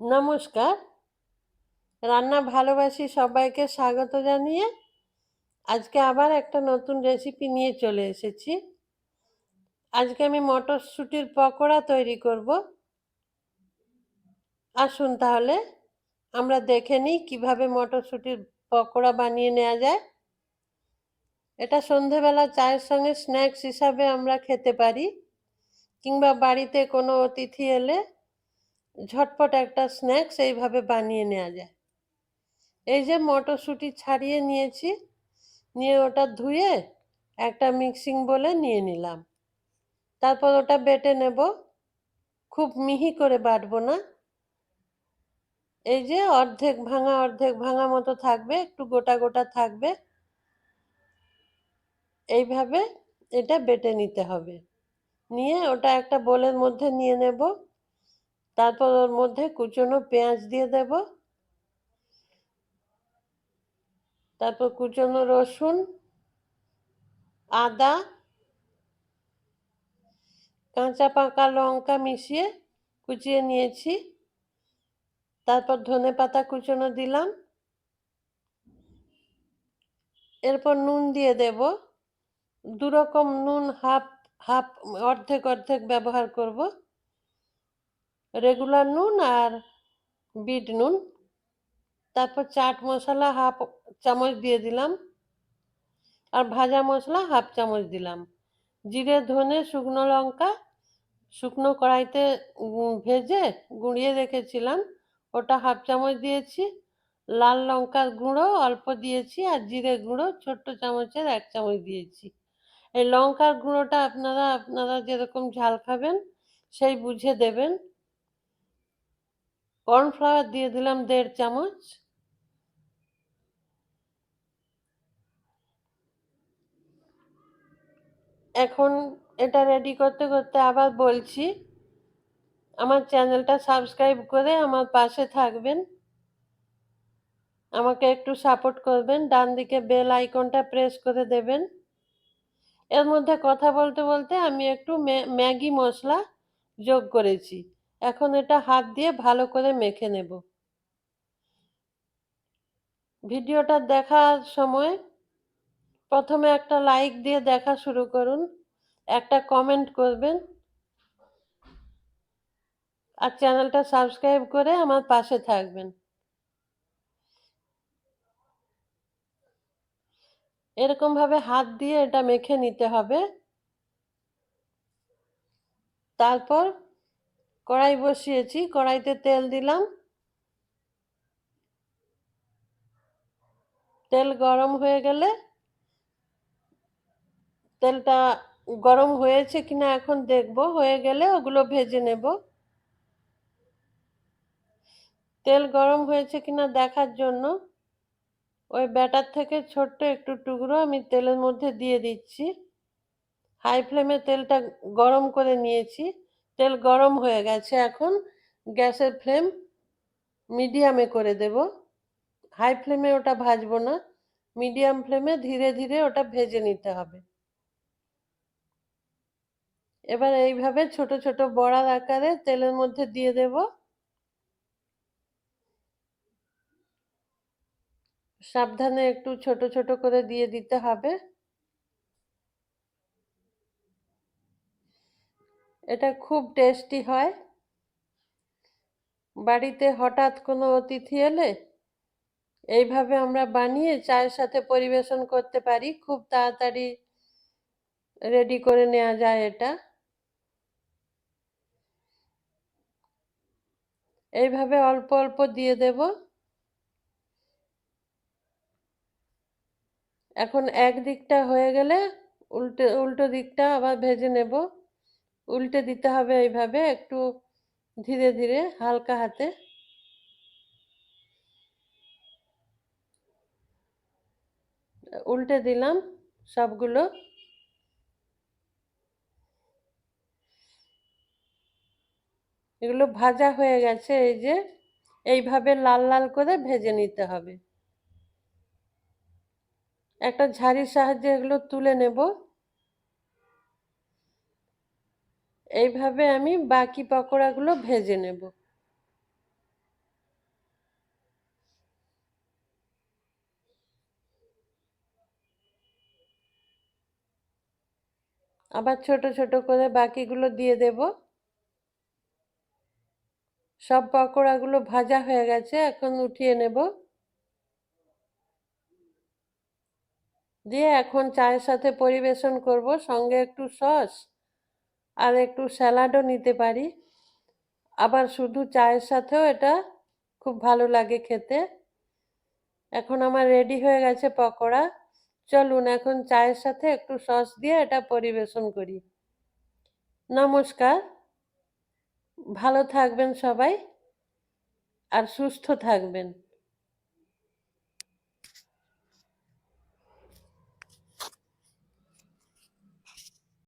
নমস্কার। রান্না ভালোবাসি সবাইকে স্বাগত জানিয়ে আজকে আবার একটা নতুন রেসিপি নিয়ে চলে এসেছি। আজকে আমি মটরশুঁটির পকোড়া তৈরি করব। আসুন তাহলে আমরা দেখে নিই কীভাবে মটরশুঁটির পকোড়া বানিয়ে নেওয়া যায়। এটা সন্ধেবেলা চায়ের সঙ্গে স্ন্যাক্স হিসাবে আমরা খেতে পারি কিংবা বাড়িতে কোনো অতিথি এলে ঝটপট একটা স্ন্যাক্স এইভাবে বানিয়ে নেওয়া যায়। এই যে মটরশুঁটি ছাড়িয়ে নিয়েছি, নিয়ে ওটা ধুয়ে একটা মিক্সিং বলে নিয়ে নিলাম। তারপর ওটা বেটে নেব। খুব মিহি করে বাটবো না। এই যে অর্ধেক ভাঙা অর্ধেক ভাঙা মতো থাকবে, একটু গোটা গোটা থাকবে। এইভাবে এটা বেটে নিতে হবে। নিয়ে ওটা একটা বোলের মধ্যে নিয়ে নেব। তারপর ওর মধ্যে কুচনো পেঁয়াজ দিয়ে দেব। তারপর কুচনো রসুন, আদা, কাঁচা পাকা লঙ্কা মিশিয়ে কুচিয়ে নিয়েছি। তারপর ধনে পাতা কুচনো দিলাম। এরপর নুন দিয়ে দেব। দুরকম নুন হাফ হাফ, অর্ধেক অর্ধেক ব্যবহার করব। রেগুলার নুন আর বিট নুন। তারপর চাট মশলা হাফ চামচ দিয়ে দিলাম। আর ভাজা মশলা হাফ চামচ দিলাম। জিরে, ধনে, শুকনো লঙ্কা, শুকনো কড়াইতে ভেজে গুঁড়িয়ে রেখেছিলাম। ওটা হাফ চামচ দিয়েছি। লাল লঙ্কার গুঁড়ো অল্প দিয়েছি আর জিরে গুঁড়ো ছোট্ট চামচের এক চামচ দিয়েছি। এই লঙ্কার গুঁড়োটা আপনারা আপনারা যেরকম ঝাল খাবেন সেই বুঝে দেবেন। কর্নফ্লাওয়ার দিয়ে দিলাম দেড় চামচ। এখন এটা রেডি করতে করতে আবার বলছি, আমার চ্যানেলটা সাবস্ক্রাইব করে আমার পাশে থাকবেন। আমাকে একটু সাপোর্ট করবেন ডান দিকে বেল আইকনটা প্রেস করে দেবেন। এর মধ্যে কথা বলতে বলতে আমি একটু ম্যাগি মশলা যোগ করেছি। এখন এটা হাত দিয়ে ভালো করে মেখে নেব। ভিডিওটা দেখার সময় প্রথমে একটা লাইক দিয়ে দেখা শুরু করুন, একটা কমেন্ট করবেন আর চ্যানেলটা সাবস্ক্রাইব করে আমার পাশে থাকবেন। এরকমভাবে হাত দিয়ে এটা মেখে নিতে হবে। তারপর কড়াই বসিয়েছি, কড়াইতে তেল দিলাম। তেল গরম হয়ে গেলে তেলটা গরম হয়েছে কিনা এখন দেখব, হয়ে গেলে ওগুলো ভেজে নেব। তেল গরম হয়েছে কিনা দেখার জন্য ওই ব্যাটার থেকে ছোট্ট একটু টুকরো আমি তেলের মধ্যে দিয়ে দিচ্ছি। হাই ফ্লেমে তেলটা গরম করে নিয়েছি। তেল গরম হয়ে গেছে এখন। গ্যাসের ফ্লেম মিডিয়ামে করে দেব। হাই ফ্লেমে ওটা ভাজবো না। মিডিয়াম ফ্লেমে ধীরে ধীরে ওটা ভেজে নিতে হবে। এবার এইভাবে ছোট ছোট বড়ার আকারে তেলের মধ্যে দিয়ে দেব। সাবধানে একটু ছোট ছোট করে দিয়ে দিতে হবে। এটা খুব টেস্টি হয়। বাড়িতে হঠাৎ কোনো অতিথি এলে এইভাবে আমরা বানিয়ে চায়ের সাথে পরিবেশন করতে পারি। খুব তাড়াতাড়ি রেডি করে নেওয়া যায় এটা। এইভাবে অল্প অল্প দিয়ে দেব। এখন এক দিকটা হয়ে গেলে উল্টে, উল্টো দিকটা আবার ভেজে নেব। উল্টে দিতে হবে এইভাবে একটু ধীরে ধীরে, হালকা হাতে। উল্টে দিলাম সবগুলো। এগুলো ভাজা হয়ে গেছে, এই যে এইভাবে লাল লাল করে ভেজে নিতে হবে। একটা ঝাড়ির সাহায্যে এগুলো তুলে নেব। এইভাবে আমি বাকি পকোড়াগুলো ভেজে নেব। আবার ছোট ছোট করে বাকিগুলো দিয়ে দেব। সব পকোড়াগুলো ভাজা হয়ে গেছে, এখন উঠিয়ে নেব। দিয়ে এখন চায়ের সাথে পরিবেশন করব, সঙ্গে একটু সস। আর একটু স্যালাডও নিতে পারি। আবার শুধু চায়ের সাথেও এটা খুব ভালো লাগে খেতে। এখন আমার রেডি হয়ে গেছে পকোড়া। চলুন এখন চায়ের সাথে একটু সস দিয়ে এটা পরিবেশন করি। নমস্কার। ভালো থাকবেন সবাই। আর সুস্থ থাকবেন।